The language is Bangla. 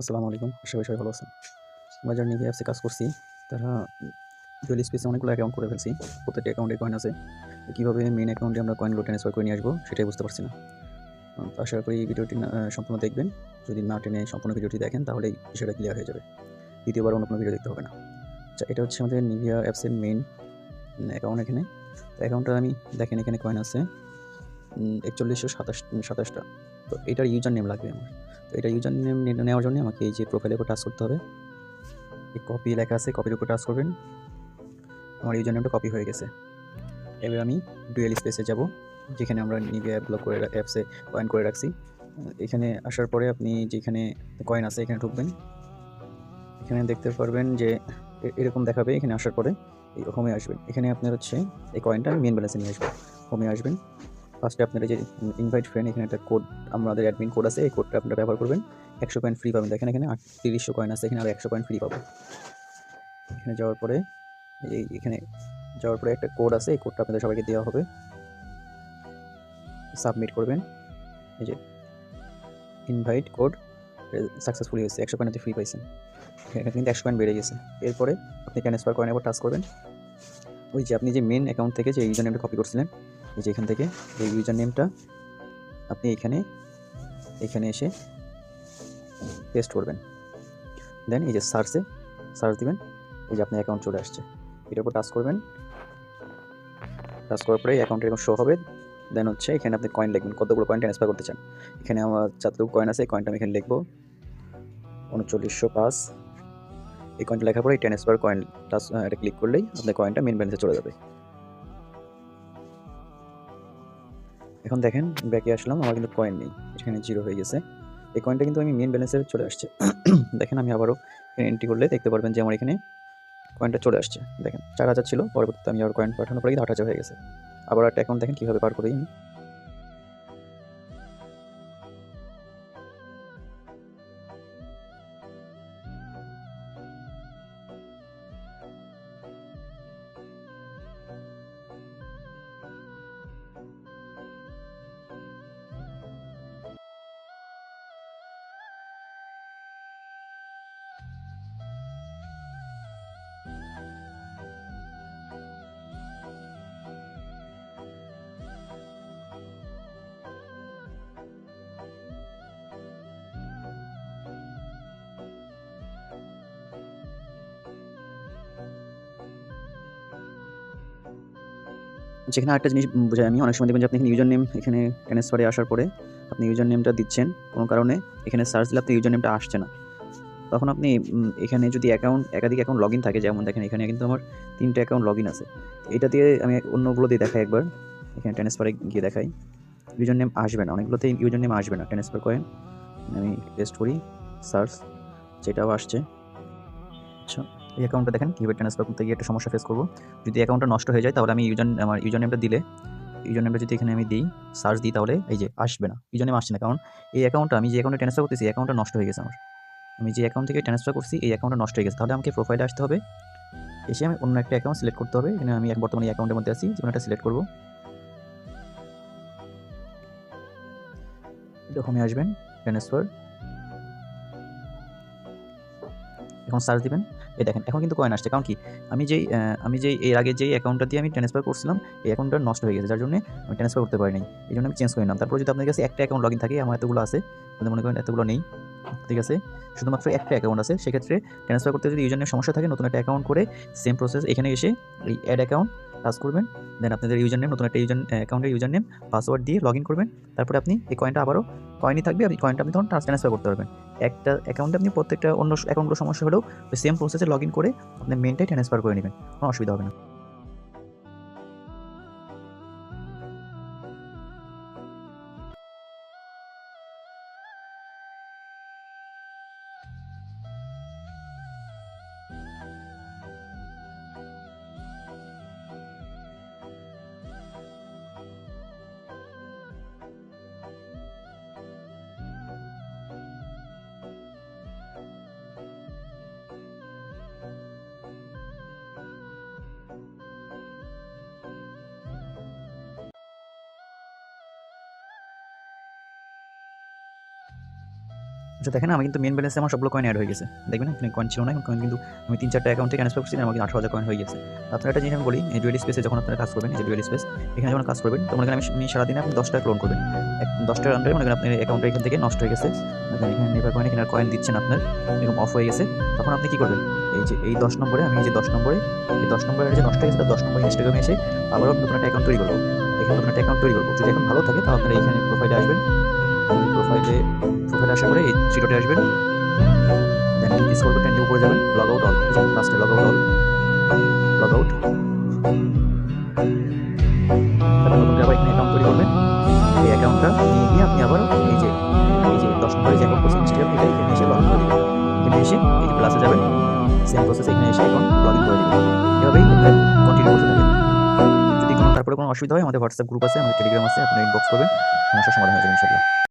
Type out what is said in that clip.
আসসালামু আলাইকুম। করি সবাই ভালো আছেন। আমরা যারা নিভি অ্যাপসে কাজ করছি, তারা ডুয়েল স্পেসে অনেকগুলো অ্যাকাউন্ট করে ফেলছি। প্রত্যেকটি অ্যাকাউন্টে কয়েন আছে। কীভাবে মেন অ্যাকাউন্টে আমরা কয়েনগুলো ট্রান্সফার করে নিয়ে আসব, সেটাই বুঝতে পারছি না। আশা করি ভিডিওটি সম্পূর্ণ দেখবেন। যদি না টেনে সম্পূর্ণ ভিডিওটি দেখেন তাহলে বিষয়টা ক্লিয়ার হয়ে যাবে। দ্বিতীয়বার অন্য কোনো ভিডিও দেখতে হবে না। আচ্ছা এটা হচ্ছে আমাদের নিভিয়া অ্যাপসের মেন অ্যাকাউন্ট এখানে। তো অ্যাকাউন্টটা আমি দেখেন এখানে কয়েন আছে। একচল্লিশশো সাতাশ, সাতাশটা। তো এটার ইউজার নেম লাগবে আমার। তো এটা ইউজার নেম নেওয়ার জন্য আমাকে এই যে প্রোফাইলের উপর টাচ করতে হবে। এই কপি লেখা আছে কপির উপর টাচ করবেন। আমার ইউজার নেমটা কপি হয়ে গেছে। এবার আমি ডুয়েল স্পেসে যাব, যেখানে আমরা নিভে অ্যাপগুলো করে অ্যাপসে কয়েন করে রাখছি। এখানে আসার পরে আপনি যেখানে কয়েন আছে এখানে ঢুকবেন। এখানে দেখতে পারবেন যে এরকম দেখাবে, এখানে আসার পরে হোমে আসবেন এখানে আপনার হচ্ছে এই কয়েনটা মেন ব্যালেন্সে নিয়ে আসবেন হোমে আসবেন। ফার্স্টে আপনার যে ইনভাইট ফ্রেন্ড এখানে একটা কোড আমাদের অ্যাডমিন কোড আছে, এই কোডটা আপনারা ব্যবহার করবেন। একশো কয়েন ফ্রি পাবেন। দেখেন এখানে আটত্রিশশো কয়েন আছে, এখানে আর একশো কয়েন ফ্রি পাবেন এখানে যাওয়ার পরে, এই এখানে যাওয়ার পরে একটা কোড আছে, এই কোডটা আপনাদের সবাইকে দেওয়া হবে। সাবমিট করবেন। এই যে ইনভাইট কোড সাকসেসফুলি হয়েছে, একশো কয়েন ফ্রি পাইছেন। এখানে কিন্তু একশো কয়েন বেড়ে গেছে। এরপরে আপনি ট্রান্সফার কয়েন এবার টাচ করবেন। ওই যে আপনি যে মেন অ্যাকাউন্ট থেকে যে ইউজার নেমটা কপি করছিলেন এই যে এখান থেকে এই ইউজার নেমটা আপনি এখানে এখানে এসে পেস্ট করবেন। দেন এই যে সার্চে সার্চ দিবেন, এই যে আপনার অ্যাকাউন্ট চলে আসছে। এটার উপর টাচ করবেন। টাচ করার পরে অ্যাকাউন্ট এরকম শো হবে। দেন হচ্ছে এখানে আপনি কয়েন লিখবেন, কতগুলো কয়েন ট্রান্সফার করতে চান। এখানে আমার যতটুকু কয়েন আছে, এই কয়েনটা আমি এখানে লিখব। উনচল্লিশশো পাঁচ। এই কয়েনটা লেখার পরে এই ট্রান্সফার কয়েন টাচ এটা ক্লিক করলেই আপনার কয়েনটা মেন ব্যালেন্সে চলে যাবে। এখন দেখেন ব্যাকে আসলাম, আমার কিন্তু কয়েন নেই, এখানে জিরো হয়ে গেছে। এই কয়েনটা কিন্তু আমি মেন ব্যালেন্সে চলে আসছে। দেখেন, আমি আবারও এন্ট্রি করলে দেখতে পারবেন যে আমার এখানে কয়েনটা চলে আসছে। দেখেন, চার হাজার ছিল, পরবর্তীতে আমি আবার কয়েন পাঠানোর পরে কিন্তু আট হাজার হয়ে গেছে। আবার একটা অ্যাকাউন্ট দেখেন কীভাবে পার করি আমি। যেখানে আরেকটা জিনিস বোঝাই আমি, অনেক সময় দেখবেন যে আপনি ইউজার নেম এখানে ট্রান্সফারে আসার পরে আপনি ইউজার নেমটা দিচ্ছেন, কোনো কারণে এখানে সার্চ দিলে আপনি ইউজার নেমটা আসছে না। তখন আপনি এখানে যদি অ্যাকাউন্ট একাধিক অ্যাকাউন্ট লগ থাকে, যেমন দেখেন এখানে কিন্তু আমার তিনটে অ্যাকাউন্ট লগ আছে। এটা দিয়ে আমি অন্যগুলো দিয়ে দেখাই একবার। এখানে ট্রান্সফারে গিয়ে দেখাই। ইউজার নেম আসবে না অনেকগুলোতে ইউজার নেম আসবে না ট্রান্সফার করেন। আমি টেস্ট করি সার্চ যেটাও আসছে। আচ্ছা। এই অ্যাকাউন্টটা দেখেন, কীভাবে ট্রান্সফার করতে গিয়ে একটা সমস্যা ফেস করব। যদি অ্যাকাউন্টটা নষ্ট হয়ে যায়, তাহলে আমি ইউজার আমার ইউজার নেমটা দিলে ইউজার নেমটা যদি এখানে আমি দিই সার্চ দিই, তাহলে এই যে আসবে না ইউজার নেম আসছে না। কারণ এই অ্যাকাউন্টটা আমি যে অ্যাকাউন্টে ট্রান্সফার করতেছি অ্যাকাউন্টটা নষ্ট হয়ে গেছে আমার। আমি যে অ্যাকাউন্ট থেকে ট্রান্সফার করছি, এই অ্যাকাউন্টটা নষ্ট হয়ে গেছে। তাহলে আমাকে প্রোফাইলে আসতে হবে, এসে আমি অন্য একটা অ্যাকাউন্ট সিলেক্ট করতে হবে। এখানে আমি এক বর্তমানে অ্যাকাউন্টের মধ্যে আছি যেমন একটা সিলেক্ট করব। এরকমই আসবেন ট্রান্সফার এখন সার্চ দিবেন। এই দেখেন, এখন কিন্তু কয়েন আসছে। কারণ কি? আমি যেই আমি যেই, এর আগে যেই অ্যাকাউন্টটা দিয়ে আমি ট্রান্সফার করছিলাম, এই অ্যাকাউন্টটা নষ্ট হয়ে গেছে। যার জন্য আমি ট্রান্সফার করতে পারিনি এই জন্য আমি চেঞ্জ করে নিলাম। তারপর যদি আপনার কাছে একটা অ্যাকাউন্ট লগ ইন থাকে, আমার এতগুলো আছে। আপনি মনে করেন এতগুলো নেই। ঠিক আছে? শুধুমাত্র একটা অ্যাকাউন্ট আছে। সেক্ষেত্রে ট্রান্সফার করতে যদি ইউজারের সমস্যা থাকে, নতুন একটা অ্যাকাউন্ট করে সেম প্রসেস এখানে এসে এই অ্যাড অ্যাকাউন্ট টাচ করবেন। দেন আপনাদের ইউজার নেম নতুন একটা ইউজার অ্যাকাউন্টের ইউজার নেম পাসওয়ার্ড দিয়ে লগ ইন করবেন। তারপরে আপনি এই কয়েনটা আবারও কয়েনই থাকবে আপনি কয়েনটা আপনি তখন ট্রান্সফার করতে পারবেন। একটা অ্যাকাউন্টে আপনি প্রত্যেকটা অন্য অ্যাকাউন্টগুলো সমস্যা হলেও সেম প্রসেসে লগ ইন করে আপনি মেনটাই ট্রান্সফার করে নেবেন। কোনো অসুবিধা হবে না। thank you আচ্ছা দেখেন আমি কিন্তু মেন ব্যালেন্সে আমার সবগুলো কয়েন অ্যাড হয়ে গেছে। দেখবেন, এখানে কয়েন ছিল না কয়েন কিন্তু আমি তিন চারটা অ্যাকাউন্টে ট্রান্সফার করছি, আমার কিন্তু আঠারো হাজার কয়েন হয়ে গেছে। আপনারা একটা জিনিস আমি বলি, এই ডুয়েল স্পেসে যখন আপনারা কাজ করবেন, এই ডুয়েল স্পেস এখানে যখন কাজ করবেন তখন এখানে আমি সারাদিনে আপনি দশটা ক্লোন করবেন। এক দশটার আন্ডারে মনে আপনার অ্যাকাউন্টটা এখান থেকে নষ্ট হয়ে গেছে। এখানে নেভার কয়েন এখানে কয়েন দিচ্ছেন আপনার, এরকম অফ হয়ে গেছে। তখন আপনি কি করবেন, এই যে, এই দশ নম্বরে, আমি এই যে দশ নম্বরে, এই দশ নম্বরে যে নষ্ট হয়ে গেছে দশ নম্বরে ইনস্টাগ্রামে এসে আবারও নতুন একটা অ্যাকাউন্ট তৈরি করব। এখানে একটা অ্যাকাউন্ট তৈরি করব। যদি এখন ভালো থাকে, তাহলে আপনারা এখানে প্রোফাইলে আসবেন। প্রোফাইলে প্রোফাইলে আসার পরে এই থ্রিডোটে আসবেন। দেন উপরে যাবেন। লগ আউট অল লাস্টে log out all log out এই অ্যাকাউন্টটা আবার যাবেন। এসে অ্যাকাউন্ট যদি কোনো তারপরে কোনো অসুবিধা হয়, আমাদের হোয়াটসঅ্যাপ গ্রুপ আছে, আমাদের টেলিগ্রাম আছে আপনি ইনবক্স করবেন। সমস্যার সমাধান হয়ে যাবে